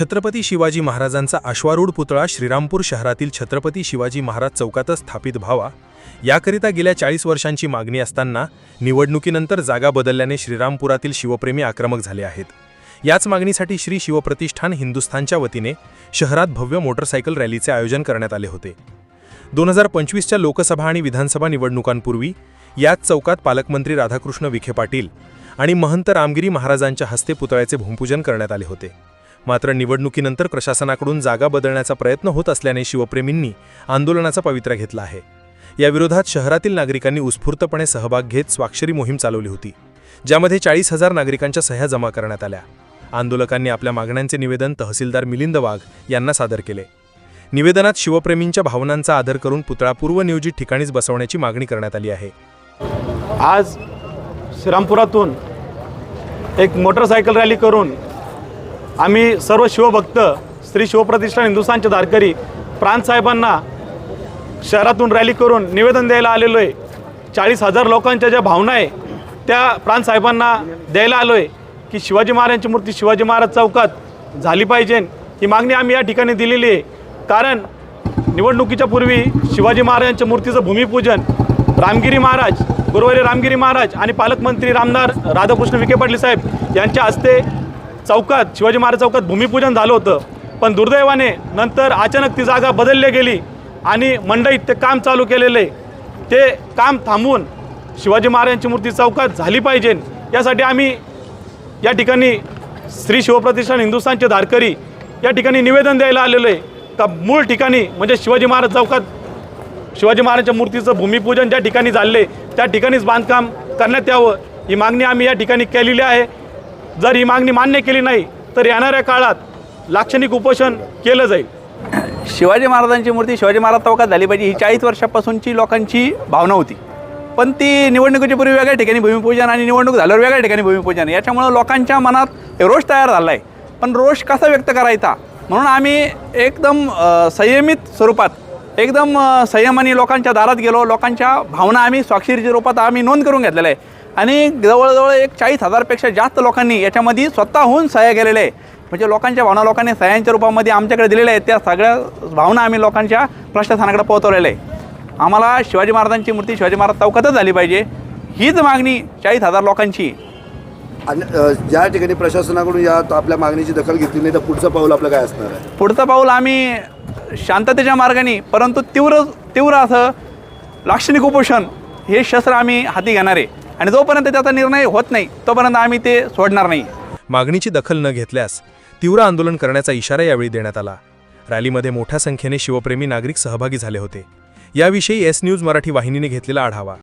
छत्रपती शिवाजी महाराजांचा अश्वारूढ पुतळा श्रीरामपूर शहरातील छत्रपती शिवाजी महाराज चौकातच स्थापित व्हावा याकरिता गेल्या चाळीस वर्षांची मागणी असताना निवडणुकीनंतर जागा बदलल्याने श्रीरामपुरातील शिवप्रेमी आक्रमक झाले आहेत. याच मागणीसाठी श्री शिवप्रतिष्ठान हिंदुस्थानच्या वतीने शहरात भव्य मोटरसायकल रॅलीचे आयोजन करण्यात आले होते. दोन हजार पंचवीसच्या लोकसभा आणि विधानसभा निवडणुकांपूर्वी याच चौकात पालकमंत्री राधाकृष्ण विखे पाटील आणि महंत रामगिरी महाराजांच्या हस्ते पुतळ्याचे भूमिपूजन करण्यात आले होते. मात्र निवडणुकीनंतर प्रशासनाकडून जागा बदलण्याचा प्रयत्न होत असल्याने शिवप्रेमींनी आंदोलनाचा पवित्रा घेतला आहे. याविरोधात शहरातील नागरिकांनी उत्स्फूर्तपणे सहभाग घेत स्वाक्षरी मोहीम चालवली होती ज्यामध्ये चाळीस हजार नागरिकांच्या सह्या जमा करण्यात आल्या. आंदोलकांनी आपल्या मागण्यांचे निवेदन तहसीलदार मिलिंद वाघ यांना सादर केले. निवेदनात शिवप्रेमींच्या भावनांचा आदर करून पुतळा पूर्वनियोजित ठिकाणीच बसवण्याची मागणी करण्यात आली आहे. आज श्रीरामपुरातून एक मोटरसायकल रॅली करून आम्ही सर्व शिवभक्त श्री शिवप्रतिष्ठान हिंदुस्थानचे धारकरी प्रांतसाहेबांना शहरातून रॅली करून निवेदन द्यायला आलेलो आहे. चाळीस हजार लोकांच्या ज्या भावना आहे त्या प्रांतसाहेबांना द्यायला आलो आहे की शिवाजी महाराजांची मूर्ती शिवाजी महाराज चौकात झाली पाहिजे. ही मागणी आम्ही या ठिकाणी दिलेली आहे. कारण निवडणुकीच्या पूर्वी शिवाजी महाराजांच्या मूर्तीचं भूमिपूजन रामगिरी महाराज गुरुवारी रामगिरी महाराज आणि पालकमंत्री रामदार राधाकृष्ण विखे पाटील साहेब यांच्या हस्ते चौकात शिवाजी महाराज चौकात भूमिपूजन झालं होतं. पण दुर्दैवाने नंतर अचानक ती जागा बदलली गेली आणि मंडईत ते काम चालू केलेलं. आहे ते काम थांबवून शिवाजी महाराजांची मूर्ती चौकात झाली पाहिजे. यासाठी आम्ही या ठिकाणी श्री शिवप्रतिष्ठान हिंदुस्थानचे धारकरी या ठिकाणी निवेदन द्यायला आलेलो आहे. का मूळ ठिकाणी म्हणजे शिवाजी महाराज चौकात शिवाजी महाराजांच्या मूर्तीचं भूमिपूजन ज्या ठिकाणी झाले त्या ठिकाणीच बांधकाम करण्यात यावं ही मागणी आम्ही या ठिकाणी केलेली आहे. जर ही मागणी मान्य केली नाही तर येणाऱ्या काळात लाक्षणिक उपोषण केलं जाईल. शिवाजी महाराजांची मूर्ती शिवाजी महाराज चौकात झाली पाहिजे ही चाळीस वर्षापासूनची लोकांची भावना होती. पण ती निवडणुकीच्या पूर्वी वेगळ्या ठिकाणी भूमिपूजन आणि निवडणूक झाल्यावर वेगळ्या ठिकाणी भूमिपूजन. याच्यामुळं लोकांच्या मनात रोष तयार झाला आहे पण रोष कसा व्यक्त करायचा? म्हणून आम्ही एकदम संयमित स्वरूपात एकदम संयमाने लोकांच्या दारात गेलो. लोकांच्या भावना आम्ही स्वाक्षरीच्या रूपात आम्ही नोंद करून घेतलेल्या आहे आणि जवळजवळ एक चाळीस हजारपेक्षा जास्त लोकांनी याच्यामध्ये स्वतःहून सह्या केलेल्या आहे. म्हणजे लोकांच्या भावना लोकांनी सह्यांच्या रूपामध्ये आमच्याकडे दिलेल्या आहेत. त्या सगळ्या भावना आम्ही लोकांच्या प्रशासनाकडे पोहोचवलेल्या आहे. आम्हाला शिवाजी महाराजांची मूर्ती शिवाजी महाराज चौकातच झाली पाहिजे. हीच मागणी चाळीस हजार लोकांची. आणि ज्या ठिकाणी प्रशासनाकडून या आपल्या मागणीची दखल घेतली नाही तर पुढचं पाऊल आपलं काय असणार आहे? पुढचं पाऊल आम्ही शांततेच्या मार्गाने परंतु तीव्र तीव्र असं लाक्षणिक उपोषण हे शस्त्र आम्ही हाती घेणार आहे. आणि जोपर्यंत त्याचा निर्णय होत नाही तोपर्यंत आम्ही ते सोडणार नाही. मागणीची दखल न घेतल्यास तीव्र आंदोलन करण्याचा इशारा यावेळी देण्यात आला. रॅलीमध्ये मोठ्या संख्येने शिवप्रेमी नागरिक सहभागी झाले होते. याविषयी एस न्यूज मराठी वाहिनीने घेतलेला आढावा.